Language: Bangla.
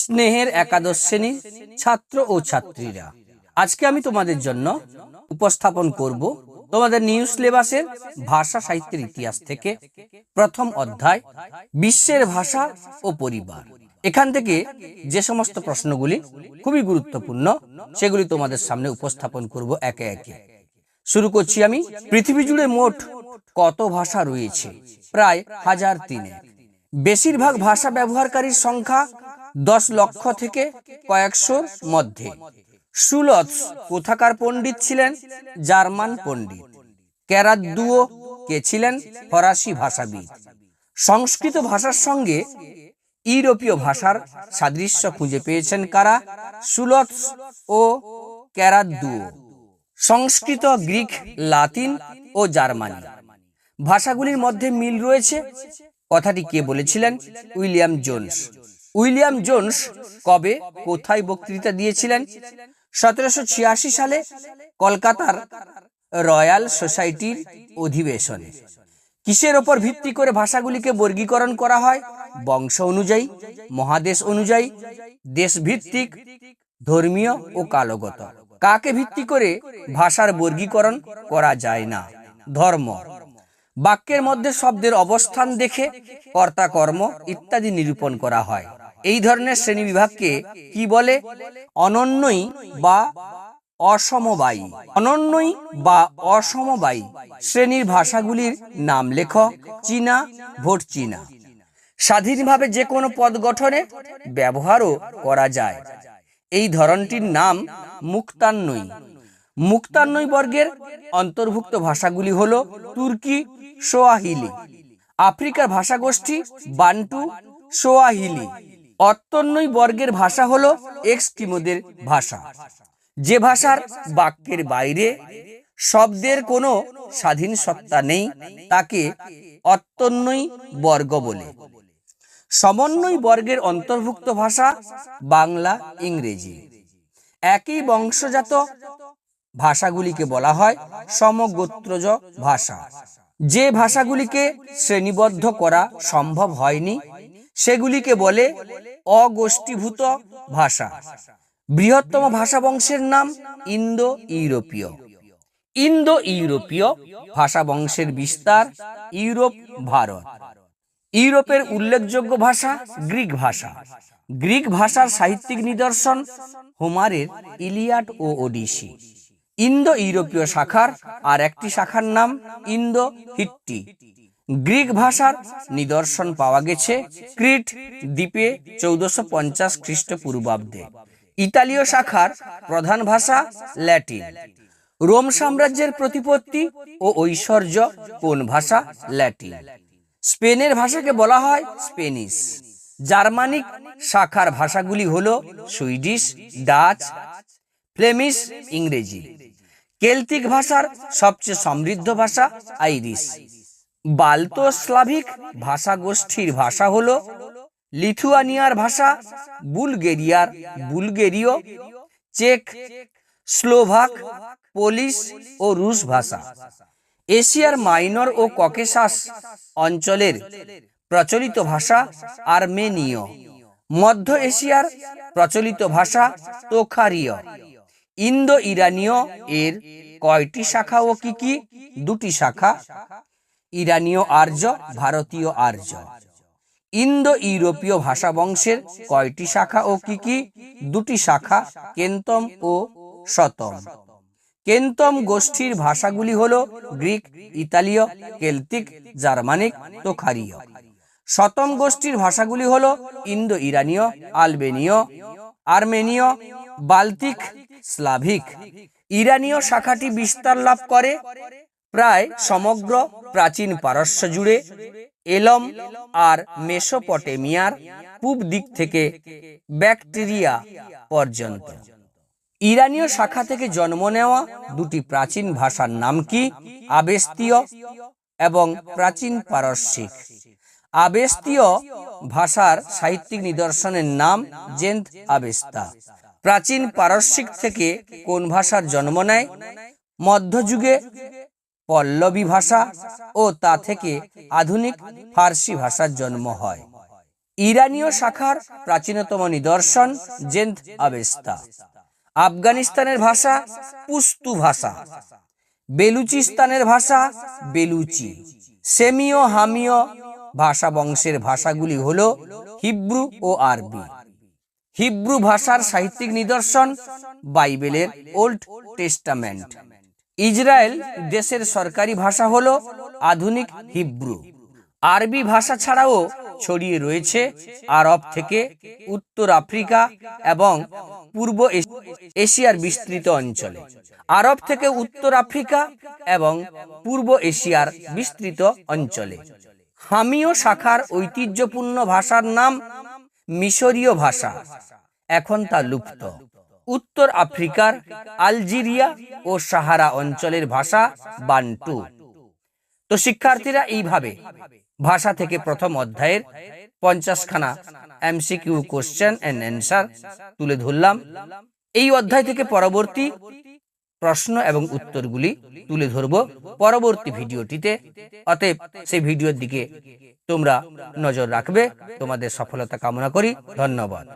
স্নেহের একাদশ শ্রেণির ছাত্র ও ছাত্রীরা। আজকে আমি তোমাদের জন্য উপস্থাপন করব তোমাদের নিউ সিলেবাসের ভাষা সাহিত্যের ইতিহাস থেকে প্রথম অধ্যায়, বিশ্বের ভাষা ও পরিবার। এখান থেকে যে সমস্ত প্রশ্নগুলি খুবই গুরুত্বপূর্ণ, সেগুলি তোমাদের সামনে উপস্থাপন করব একে একে। শুরু করছি আমি, পৃথিবী জুড়ে মোট কত ভাষা রয়েছে? প্রায় হাজার তিনে বেশিরভাগ ভাষা ব্যবহারকারীর সংখ্যা দশ লক্ষ থেকে কয়েকশোর মধ্যে। সুলথ কোথাকার পণ্ডিত ছিলেন? জার্মান পণ্ডিত। ক্যারাদুও কে ছিলেন? ফরাসি ভাষাবিদ। সংস্কৃত ভাষার সঙ্গে ইউরোপীয় ভাষার সাদৃশ্য খুঁজে পেয়েছেন কারা? সুলথ ও ক্যারাদ্দুও সংস্কৃত, গ্রিক, লাতিন ও জার্মানি। ভাষাগুলির মধ্যে মিল রয়েছে? কথাটি কে বলেছিলেন? William Jones. উইলিয়াম জোন্স কবে কোথায় বক্তৃতা দিয়েছিলেন? সতেরোশো ছিয়াশি সালে কলকাতার রয়্যাল সোসাইটির অধিবেশনে। কিসের ওপর ভিত্তি করে ভাষাগুলিকে বর্গীকরণ করা হয়? বংশ অনুযায়ী, মহাদেশ অনুযায়ী, দেশভিত্তিক, ধর্মীয় ও কালগত। কাকে ভিত্তি করে ভাষার বর্গীকরণ করা যায় না? ধর্ম। বাক্যের মধ্যে শব্দের অবস্থান দেখে কর্তা কর্ম ইত্যাদি নিরূপণ করা হয়। এই ধরনের শ্রেণি বিভাগকে কি বলে? অনন্যই বা অসমবায়ী। অনন্যই বা অসমবায়ী শ্রেণির ভাষাগুলির নাম লেখ, চীনা, ভোট চীনা। স্বাধীনভাবে যে কোনো পদ গঠনে ব্যবহারও করা যায়। এই ধরনটির নাম মুক্তান্নই। মুক্তান্নই বর্গের অন্তর্ভুক্ত ভাষাগুলি হল তুর্কি, সোয়াহিলি। আফ্রিকার ভাষাগোষ্ঠী বান্টু, সোয়াহিলি। অত্তন্নই বর্গের ভাষা হলো এক্সকিমোদের ভাষা। যে ভাষার বাক্যের বাইরে শব্দের কোনো স্বাধীন সত্তা নেই, তাকে অত্তন্নই বর্গ বলে। সমন্বয় বর্গের অন্তর্ভুক্ত ভাষা বাংলা, ইংরেজি। একই বংশজাত ভাষাগুলিকে বলা হয় সমগোত্রজ ভাষা। যে ভাষাগুলিকে শ্রেণীবদ্ধ করা সম্ভব হয়নি সেগুলিকে বলে অগোষ্ঠীভূত ভাষা। বৃহত্তম ভাষা বংশের নাম ইন্দো ইউরোপীয় ইন্দো ইউরোপীয় ভাষা বংশের বিস্তার ইউরোপ, ভারত। ইউরোপের উল্লেখযোগ্য ভাষা গ্রিক ভাষা। গ্রিক ভাষার সাহিত্যিক নিদর্শন হোমারের ইলিয়াট ও ওডিসি। ইন্দো ইউরোপীয় শাখার আর একটি শাখার নাম ইন্দো হিট্টি গ্রিক ভাষার নিদর্শন পাওয়া গেছে ক্রিট দ্বীপে চৌদ্দশো পঞ্চাশ খ্রিস্টপূর্বাব্দে। ইতালীয় শাখার প্রধান ভাষা ল্যাটিন। রোম সাম্রাজ্যের প্রতিপত্তি ও ঐশ্বর্য কোন ভাষা ল্যাটিন? স্পেনের ভাষাকে বলা হয় স্পেনিশ। জার্মানিক শাখার ভাষাগুলি হল সুইডিশ, ডাচ, ফ্লেমিশ, ইংরেজি। কেলতিক ভাষার সবচেয়ে সমৃদ্ধ ভাষা আইরিশ। বাল্তো স্লাভিক ভাষা গোষ্ঠীর ভাষা হল লিথুয়ানিয়ার ভাষা, বুলগেরিয়ার বুলগেরীয়, চেক, স্লোভাক, পোলিশ ও রুশ ভাষা। এশিয়ার মাইনর ও ককেশাস অঞ্চলের প্রচলিত ভাষা আর্মেনীয়। মধ্য এশিয়ার প্রচলিত ভাষা তোখারীয়। ইন্দো ইরানীয় এর কয়টি শাখা ও কি কি? দুটি শাখা। ইরানীয় আর্য, ভারতীয় আর্য। ইন্দো ইউরোপীয় ভাষা বংশের কয়টি শাখা ও কি কি? দুটি শাখা কেন্তম ও শতম। কেন্তম গোষ্ঠীর ভাষাগুলি হল গ্রিক, ইতালীয়, কেলতিক, জার্মানিক, তোখারীয়। শতম গোষ্ঠীর ভাষাগুলি হল ইন্দো ইরানীয় আলবেনীয়, আর্মেনীয় বাল্তিক স্লাভিক। ইরানীয় শাখাটি বিস্তার লাভ করে প্রায় সমগ্র প্রাচীন পারস্য জুড়ে এলম আর মেসোপটেমিয়ার পূব দিক থেকে ব্যাকটেরিয়া পর্যন্ত। ইরানীয় শাখা থেকে জন্ম নেওয়া দুটি প্রাচীন ভাষার নাম কি? আবেস্তীয় এবং প্রাচীন পারস্যিক। আবেস্তীয় ভাষার সাহিত্যিক নিদর্শনের নাম জেন্থ আবেস্তা। প্রাচীন পারস্যিক থেকে কোন ভাষার জন্ম নেয়? মধ্যযুগে পল্লবী ভাষা ও তা থেকে আধুনিক ফার্সি ভাষার জন্ম হয়। ইরানীয় শাখার প্রাচীনতম নিদর্শন জেন্দ আবেস্তা। আফগানিস্তানের ভাষা পুস্তু ভাষা। বেলুচিস্তানের ভাষা বেলুচি। সেমীয়, হামীয় ভাষা বংশের ভাষাগুলি হল হিব্রু ও আরবি। হিব্রু ভাষার সাহিত্যিক নিদর্শন বাইবেলের ওল্ড টেস্টামেন্ট। ইসরায়েল দেশের সরকারি ভাষা হল আধুনিক হিব্রু। আরবি ভাষা ছাড়াও ছড়িয়ে রয়েছে আরব থেকে উত্তর আফ্রিকা এবং পূর্ব এশিয়ার বিস্তৃত অঞ্চলে। আরব থেকে উত্তর আফ্রিকা এবং পূর্ব এশিয়ার বিস্তৃত অঞ্চলে। হামীয় শাখার ঐতিহ্যপূর্ণ ভাষার নাম মিশরীয় ভাষা। এখন তা লুপ্ত। উত্তর আফ্রিকার আলজেরিয়া ও সাহারা অঞ্চলের ভাষা বান্টু। তো শিক্ষার্থীরা এইভাবে ভাষা থেকে প্রথম অধ্যায়ের পঞ্চাশখানা এমসিকিউ কোশ্চেন অ্যান্ড অ্যান্সার তুলে ধরলাম। এই অধ্যায় থেকে পরবর্তী প্রশ্ন এবং উত্তরগুলি তুলে ধরব পরবর্তী ভিডিওটিতে। অতএব সেই ভিডিওর দিকে তোমরা নজর রাখবে। তোমাদের সফলতা কামনা করি। ধন্যবাদ।